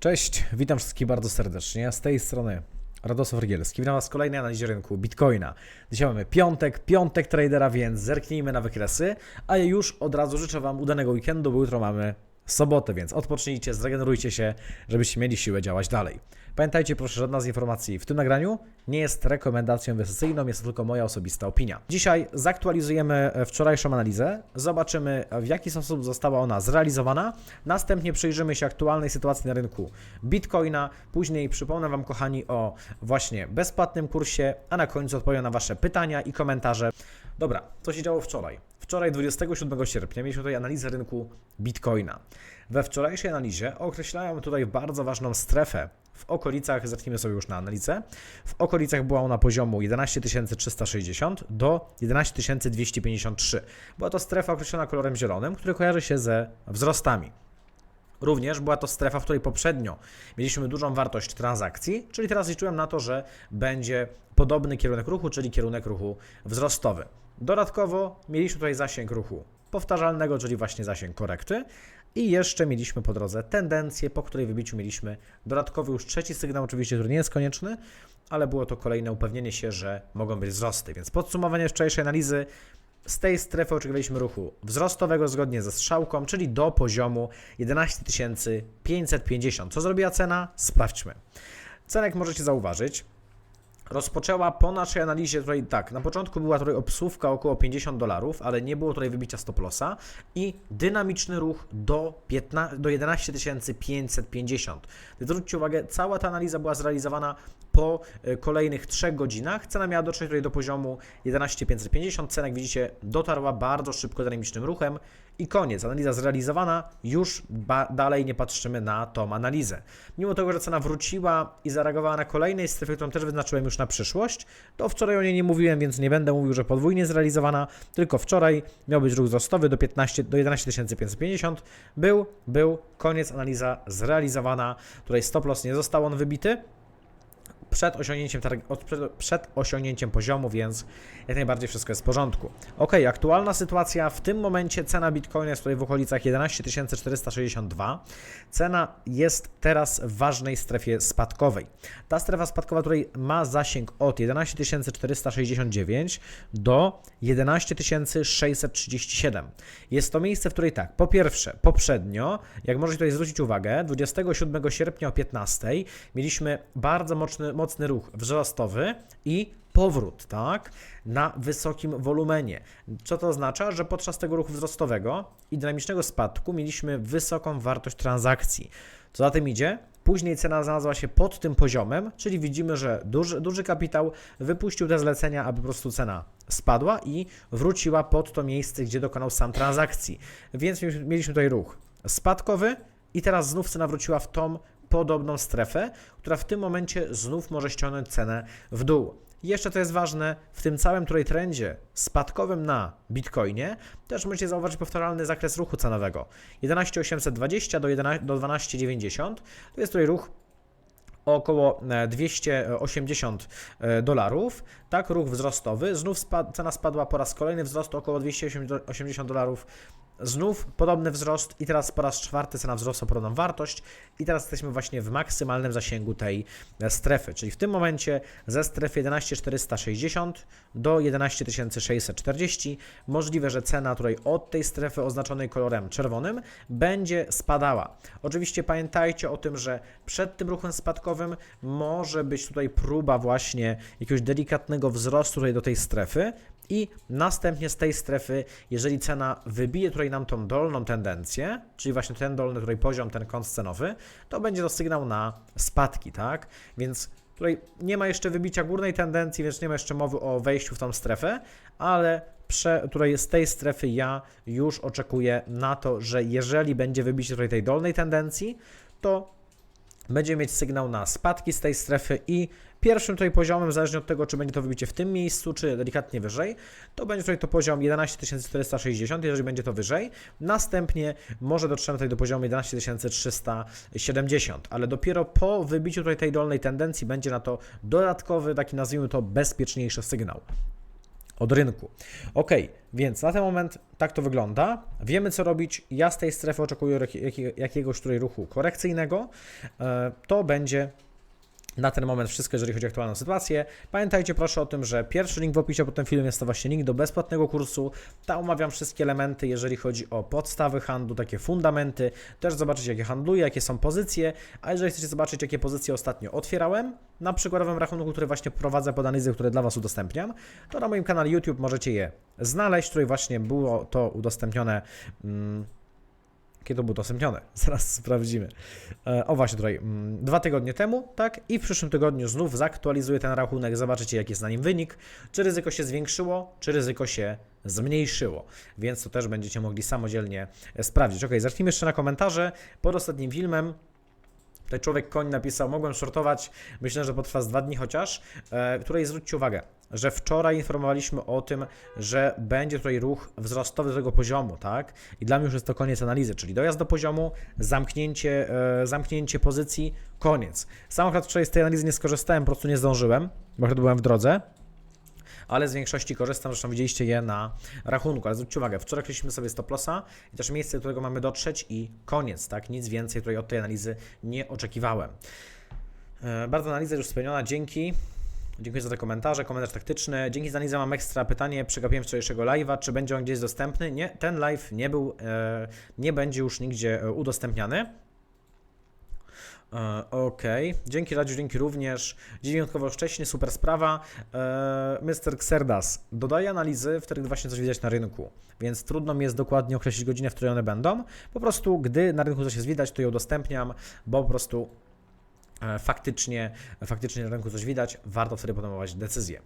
Cześć, witam wszystkich bardzo serdecznie. Z tej strony Radosław Rygielski. Witam Was w kolejnej analizie rynku Bitcoina. Dzisiaj mamy piątek, piątek tradera, więc zerknijmy na wykresy, a ja już od razu życzę Wam udanego weekendu, bo jutro mamy sobotę, więc odpocznijcie, zregenerujcie się, żebyście mieli siłę działać dalej. Pamiętajcie proszę, żadna z informacji w tym nagraniu nie jest rekomendacją inwestycyjną, jest to tylko moja osobista opinia. Dzisiaj zaktualizujemy e, wczorajszą analizę, zobaczymy w jaki sposób została ona zrealizowana, następnie przyjrzymy się aktualnej sytuacji na rynku Bitcoina, później przypomnę Wam kochani o właśnie bezpłatnym kursie, a na końcu odpowiem na Wasze pytania i komentarze. Dobra, co się działo wczoraj? Wczoraj 27 sierpnia mieliśmy tutaj analizę rynku Bitcoina. We wczorajszej analizie określałem tutaj bardzo ważną strefę w okolicach, zacznijmy sobie już na analizę, w okolicach była ona poziomu 11 360 do 11 253. Była to strefa określona kolorem zielonym, który kojarzy się ze wzrostami. Również była to strefa, w której poprzednio mieliśmy dużą wartość transakcji, czyli teraz liczyłem na to, że będzie podobny kierunek ruchu, czyli kierunek ruchu wzrostowy. Dodatkowo mieliśmy tutaj zasięg ruchu powtarzalnego, czyli właśnie zasięg korekty. I jeszcze mieliśmy po drodze tendencję, po której wybiciu mieliśmy dodatkowy już trzeci sygnał, oczywiście, który nie jest konieczny, ale było to kolejne upewnienie się, że mogą być wzrosty. Więc podsumowanie wczorajszej analizy z tej strefy oczekiwaliśmy ruchu wzrostowego zgodnie ze strzałką, czyli do poziomu 11 550. Co zrobiła cena? Sprawdźmy. Cenę, jak możecie zauważyć, rozpoczęła po naszej analizie tutaj tak, na początku była tutaj obsłówka około 50 dolarów, ale nie było tutaj wybicia stop lossa i dynamiczny ruch do, 15, do 11 550. Zwróćcie uwagę, cała ta analiza była zrealizowana po e, kolejnych 3 godzinach. Cena miała dotrzeć tutaj do poziomu 11 550. Cena, jak widzicie, dotarła bardzo szybko dynamicznym ruchem i koniec. Analiza zrealizowana, już dalej nie patrzymy na tą analizę. Mimo tego, że cena wróciła i zareagowała na kolejnej strefie, którą też wyznaczyłem już na przyszłość, to wczoraj o niej nie mówiłem, więc nie będę mówił, że podwójnie zrealizowana, tylko wczoraj miał być ruch wzrostowy do, 15, do 11 550. Był, był, koniec, analiza zrealizowana. Tutaj stop loss nie został on wybity przed osiągnięciem, przed, przed osiągnięciem poziomu, więc jak najbardziej wszystko jest w porządku. Ok, aktualna sytuacja w tym momencie cena Bitcoina jest tutaj w okolicach 11 462. Cena jest teraz w ważnej strefie spadkowej. Ta strefa spadkowa tutaj ma zasięg od 11 469 do 11 637. Jest to miejsce, w której tak, po pierwsze, poprzednio, jak możecie tutaj zwrócić uwagę, 27 sierpnia o 15 mieliśmy bardzo mocny, mocny ruch wzrostowy i powrót, tak, na wysokim wolumenie. Co to oznacza? Że podczas tego ruchu wzrostowego i dynamicznego spadku mieliśmy wysoką wartość transakcji. Co za tym idzie? Później cena znalazła się pod tym poziomem, czyli widzimy, że duży, duży kapitał wypuścił te zlecenia, aby po prostu cena spadła i wróciła pod to miejsce, gdzie dokonał sam transakcji. Więc mieliśmy tutaj ruch spadkowy i teraz znów cena wróciła w tą podobną strefę, która w tym momencie znów może ściągnąć cenę w dół. Jeszcze to jest ważne, w tym całym tutaj trendzie spadkowym na Bitcoinie też możecie zauważyć powtarzalny zakres ruchu cenowego. 11820 do, 11, do 1290 to jest tutaj ruch około 280 e, e, dolarów, tak, ruch wzrostowy, znów spad, cena spadła po raz kolejny. Wzrost około 280 dolarów. Znów podobny wzrost i teraz po raz czwarty cena wzrosła podobną wartość. I teraz jesteśmy właśnie w maksymalnym zasięgu tej strefy, czyli w tym momencie ze strefy 11460 do 11640 możliwe, że cena tutaj od tej strefy oznaczonej kolorem czerwonym będzie spadała. Oczywiście pamiętajcie o tym, że przed tym ruchem spadkowym może być tutaj próba właśnie jakiegoś delikatnego wzrostu tutaj do tej strefy, i następnie z tej strefy, jeżeli cena wybije tutaj nam tą dolną tendencję, czyli właśnie ten dolny tutaj poziom, ten kąt cenowy, to będzie to sygnał na spadki, tak? Więc tutaj nie ma jeszcze wybicia górnej tendencji, więc nie ma jeszcze mowy o wejściu w tą strefę, ale prze, tutaj z tej strefy ja już oczekuję na to, że jeżeli będzie wybicie tutaj tej dolnej tendencji, to będziemy mieć sygnał na spadki z tej strefy i pierwszym tutaj poziomem, zależnie od tego, czy będzie to wybicie w tym miejscu, czy delikatnie wyżej, to będzie tutaj to poziom 11460, jeżeli będzie to wyżej. Następnie może dotrzemy tutaj do poziomu 11370, ale dopiero po wybiciu tutaj tej dolnej tendencji będzie na to dodatkowy, taki nazwijmy to bezpieczniejszy sygnał. Od rynku. Ok, więc na ten moment tak to wygląda. Wiemy, co robić. Ja z tej strefy oczekuję jakie- jakie- jakiegoś tutaj ruchu korekcyjnego. E, To będzie na ten moment wszystko, jeżeli chodzi o aktualną sytuację. Pamiętajcie proszę o tym, że pierwszy link w opisie pod tym filmem jest to właśnie link do bezpłatnego kursu. Tam omawiam wszystkie elementy, jeżeli chodzi o podstawy handlu, takie fundamenty. Też zobaczyć, jakie handluję, jakie są pozycje. A jeżeli chcecie zobaczyć, jakie pozycje ostatnio otwierałem, na przykładowym rachunku, który właśnie prowadzę pod analizę, które dla Was udostępniam, to na moim kanale YouTube możecie je znaleźć, w której właśnie było to udostępnione. Mm, kiedy to było udostępnione? Zaraz sprawdzimy. E, O właśnie tutaj, mm, dwa tygodnie temu, tak? I w przyszłym tygodniu znów zaktualizuję ten rachunek, zobaczycie jaki jest na nim wynik, czy ryzyko się zwiększyło, czy ryzyko się zmniejszyło, więc to też będziecie mogli samodzielnie e, sprawdzić. Ok, zacznijmy jeszcze na komentarze. Pod ostatnim filmem Tutaj człowiek koń napisał, mogłem shortować, myślę, że potrwa z dwa dni chociaż, e, której zwróćcie uwagę, że wczoraj informowaliśmy o tym, że będzie tutaj ruch wzrostowy do tego poziomu, tak? I dla mnie już jest to koniec analizy, czyli dojazd do poziomu, zamknięcie, e, zamknięcie pozycji, koniec. Sam akurat wczoraj z tej analizy nie skorzystałem, po prostu nie zdążyłem, bo akurat byłem w drodze, ale z większości korzystam, zresztą widzieliście je na rachunku. Ale zwróćcie uwagę, wczoraj określiliśmy sobie stop lossa i też miejsce, do którego mamy dotrzeć i koniec, tak? Nic więcej tutaj od tej analizy nie oczekiwałem. E, Bardzo analiza już spełniona, dzięki. Dziękuję za te komentarze, komentarz taktyczny. Dzięki za analizę mam ekstra pytanie. Przegapiłem wczorajszego live'a. Czy będzie on gdzieś dostępny? Nie, ten live nie był, e, nie będzie już nigdzie e, udostępniany. E, Okej, dzięki Radziu, dzięki również. Dzień wyjątkowo wcześnie, super sprawa. E, Mr. Xerdas dodaje analizy, w których właśnie coś widać na rynku, więc trudno mi jest dokładnie określić godzinę, w której one będą. Po prostu, gdy na rynku coś jest widać, to je udostępniam, bo po prostu faktycznie, faktycznie na rynku coś widać, warto wtedy podejmować decyzję.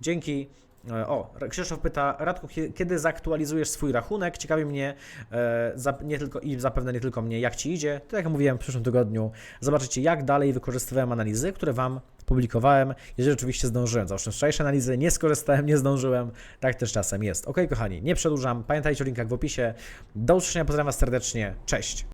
Dzięki. E, O, Krzysztof pyta, Radku, kie- kiedy zaktualizujesz swój rachunek? Ciekawi mnie, e, nie tylko i zapewne nie tylko mnie, jak Ci idzie. Tak jak mówiłem w przyszłym tygodniu, zobaczycie jak dalej wykorzystywałem analizy, które Wam publikowałem, jeżeli oczywiście zdążyłem. Załóżmy wczorajsze analizy, nie skorzystałem, nie zdążyłem, tak też czasem jest. Ok, kochani, nie przedłużam, pamiętajcie o linkach w opisie. Do usłyszenia, pozdrawiam Was serdecznie, cześć!